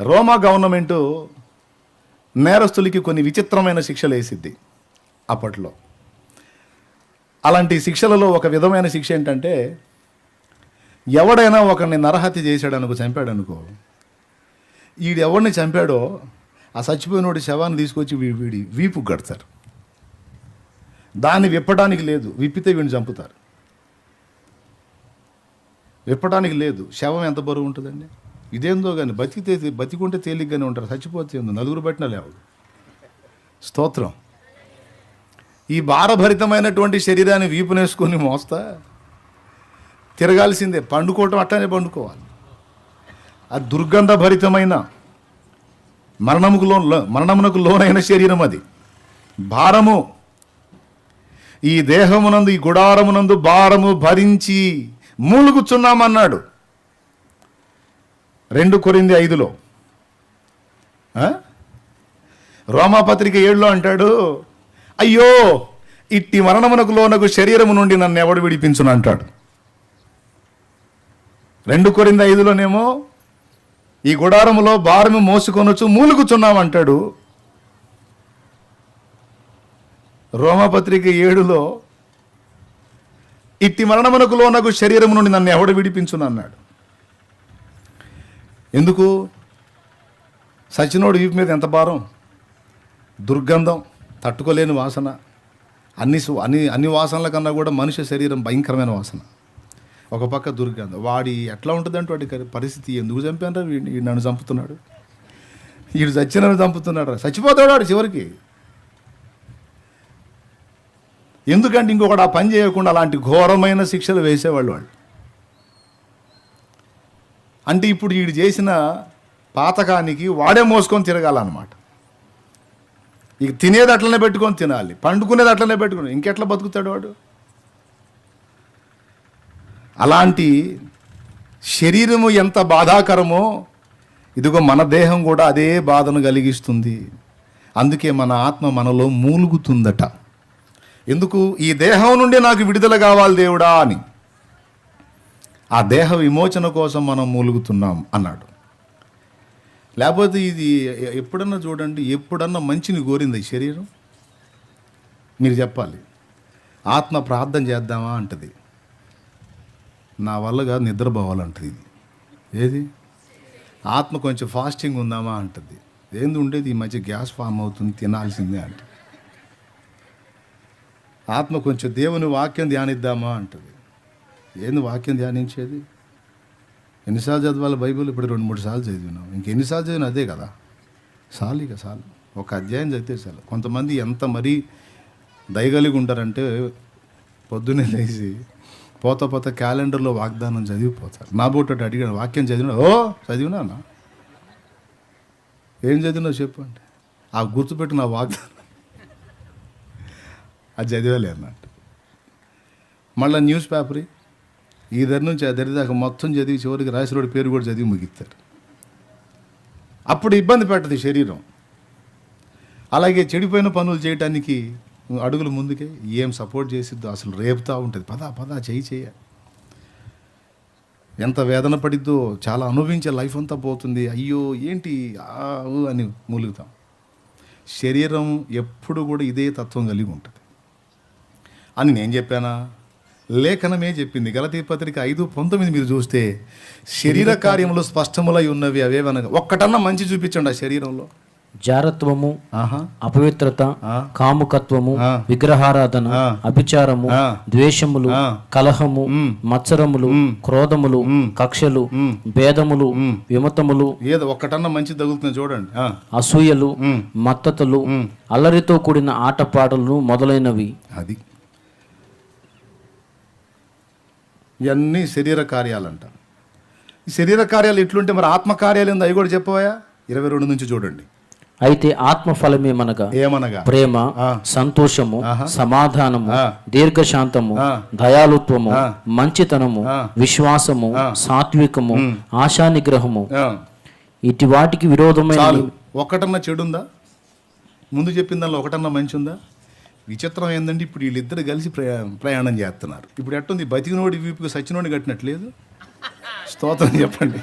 రోమా government నేరస్తులకి కొన్ని విచిత్రమైన శిక్షలు వేసిద్ది అప్పట్లో. అలాంటి శిక్షలలో ఒక విధమైన శిక్ష ఏంటంటే ఎవడైనా ఒకరిని నరహత్య చేశాడనుకో చంపాడనుకో వీడు ఎవరిని చంపాడో ఆ చచ్చిపోయినోడి శవాన్ని తీసుకొచ్చి వీడి వీపు కడతారు దాన్ని విప్పడానికి లేదు విప్పితే వీడిని చంపుతారు. విప్పడానికి లేదు శవం ఎంత బరువు ఉంటుందండి? ఇదేందో కానీ బతికితే బతికుంటే తేలిగ్గానే ఉంటారు. చచ్చిపోతే ఏందో? నలుగురు పెట్టిన లేవదు. స్తోత్రం. ఈ భారభరితమైనటువంటి శరీరాన్ని వీపునేసుకొని మోస్తా. తిరగాల్సిందే. పండుకోవటం అట్లనే పండుకోవాలి. ఆ దుర్గంధభరితమైన మరణముకు లో మరణమునకు లోనైన శరీరం అది. భారము ఈ దేహమునందు ఈ గుడారమునందు భారము భరించి మూలుగుచున్నామన్నాడు. రెండు కొరింది ఐదులో. రోమాపత్రిక ఏడులో అంటాడు అయ్యో ఇట్టి మరణమునకు లోనకు శరీరము నుండి నన్ను ఎవడు విడిపించును? అంటాడు. రెండు కొరింది ఐదులోనేమో ఈ గుడారములో భారము మోసుకొనొచ్చు మూలుగుచున్నాం అంటాడు. రోమపత్రిక ఏడులో ఇట్టి మరణమునకు లోనకు శరీరము నుండి నన్ను ఎవడు విడిపించును? అన్నాడు. ఎందుకు? సచినోడు వీపు మీద ఎంత భారం? దుర్గంధం తట్టుకోలేని వాసన. అన్ని సు- అన్ని అన్ని వాసనల కన్నా కూడా మనిషి శరీరం భయంకరమైన వాసన. ఒక పక్క దుర్గంధం. వాడి ఎట్లా ఉంటుందంటే వాడి పరిస్థితి ఎందుకు చంపాను వీడిని? నన్ను చంపుతున్నాడు. వీడు చచ్చినని చంపుతున్నాడు రా. చచ్చిపోతాడు వాడు చివరికి. ఎందుకంటే ఇంకొకటి ఆ పని చేయకుండా అలాంటి ఘోరమైన శిక్షలు వేసేవాళ్ళు వాళ్ళు. అంటే ఇప్పుడు వీడు చేసిన పాతకానికి వాడే మోసుకొని తిరగాలన్నమాట. ఇక తినేది అట్లనే పెట్టుకొని తినాలి. పండుకునేది అట్లనే పెట్టుకుని ఇంకెట్లా బతుకుతాడు వాడు? అలాంటి శరీరము ఎంత బాధాకరమో ఇదిగో మన దేహం కూడా అదే బాధను కలిగిస్తుంది. అందుకే మన ఆత్మ మనలో మూలుగుతుందట. ఎందుకు? ఈ దేహం నుండి నాకు విడుదల కావాలి దేవుడా అని. ఆ దేహ విమోచన కోసం మనం మూలుగుతున్నాం అన్నాడు. లేకపోతే ఇది ఎప్పుడన్నా చూడండి ఎప్పుడన్నా మంచిని కోరింది ఈ శరీరం? మీరు చెప్పాలి. ఆత్మ ప్రార్థన చేద్దామా అంటది. నా వల్ల కాదు నిద్రపోవాలంటది ఇది. ఏది? ఆత్మ కొంచెం ఫాస్టింగ్ ఉందామా అంటది. ఏంది ఉండేది? ఈ మధ్య గ్యాస్ ఫామ్ అవుతుంది తినాల్సిందే అంట ఆత్మ కొంచెం దేవుని వాక్యం ధ్యానిద్దామా అంటది. ఏంది వాక్యం ధ్యానించేది? ఎన్నిసార్లు చదవాలి బైబిల్? ఇప్పుడు రెండు మూడు సార్లు చదివినాం. ఇంకెన్నిసార్లు చదివినా అదే కదా? చాలు ఇక చాలు ఒక అధ్యాయం చదివితే చాలు. కొంతమంది ఎంత మరీ దయగలిగి ఉంటారంటే పొద్దున్నే లేచి పోత పోత క్యాలెండర్లో వాగ్దానం చదివిపోతారు. నా బోటు అడిగాను వాక్యం చదివినా? ఓ చదివినానా ఏం చదివినావు చెప్పండి ఆ గుర్తుపెట్టిన వాగ్దానం. అది చదివలే అన్నట్టు. మళ్ళీ న్యూస్ పేపర్? ఈ దరి నుంచి ఆ దరి దాకా మొత్తం చదివి చివరికి రాసిరోడి పేరు కూడా చదివి ముగిస్తారు. అప్పుడు ఇబ్బంది పెట్టదు శరీరం. అలాగే చెడిపోయిన పనులు చేయటానికి అడుగులు ముందుకే ఏం సపోర్ట్ చేసిద్దో అసలు రేపుతూ ఉంటుంది. పదా పదా చేయి చేయ. ఎంత వేదన పడిద్దో చాలా అనుభవించే లైఫ్ అంతా పోతుంది. అయ్యో ఏంటి? ఆ, అని మూలుగుతాం. శరీరం ఎప్పుడు కూడా ఇదే తత్వం కలిగి ఉంటుంది. అని నేను చెప్పానా? లేఖనమే చెప్పింది. గలతీ పత్రిక ఐదు పంతొమ్మిది మీరు చూస్తే శరీర కార్యములు స్పష్టములై ఉన్నవి అవేవనగా ఒక్కటన్నా మంచి చూపించండి ఆ శరీరంలో. జారత్వము ఆహా. అపవిత్రత. కాముకత్వము. విగ్రహారాధన. అభిచారము. ద్వేషములు. కలహము మత్సరములు క్రోధములు కక్షలు భేదములు విమతములు ఏదో ఒక్కటన్నా మంచి తగులుతుంది చూడండి. అసూయలు. మత్తతులు అల్లరితో కూడిన ఆటపాటలు మొదలైనవి. అది. ఇవన్నీ శరీర కార్యాలంట ఈ శరీర కార్యాలు ఎట్లుంటే మరి ఆత్మ కార్యాలు ఏందో అవి కూడా చెప్పవా ఇరవై రెండు నుంచి చూడండి అయితే ఆత్మ ఫలమేమనగా ఏమనగా ప్రేమ ఆ. సంతోషము. సమాధానము ఆ. దీర్ఘశాంతము ఆ. దయాలుత్వము. మంచితనము. విశ్వాసము. సాత్వికము ఆశానిగ్రహము ఆ, ఇటు వాటికి విరోధమైన చాలు ఒక్కటన్నా చెడుందా ముందు చెప్పిన దానిలో ఒకటన్నా మంచి ఉందా విచిత్రం ఏంటంటే ఇప్పుడు వీళ్ళిద్దరు కలిసి ప్రయా ప్రయాణం చేస్తున్నారు. ఇప్పుడు ఎట్టుంది? బతికినోడి వీపుకి సచ్చినోడి కట్టినట్లేదు స్తోత్రం చెప్పండి.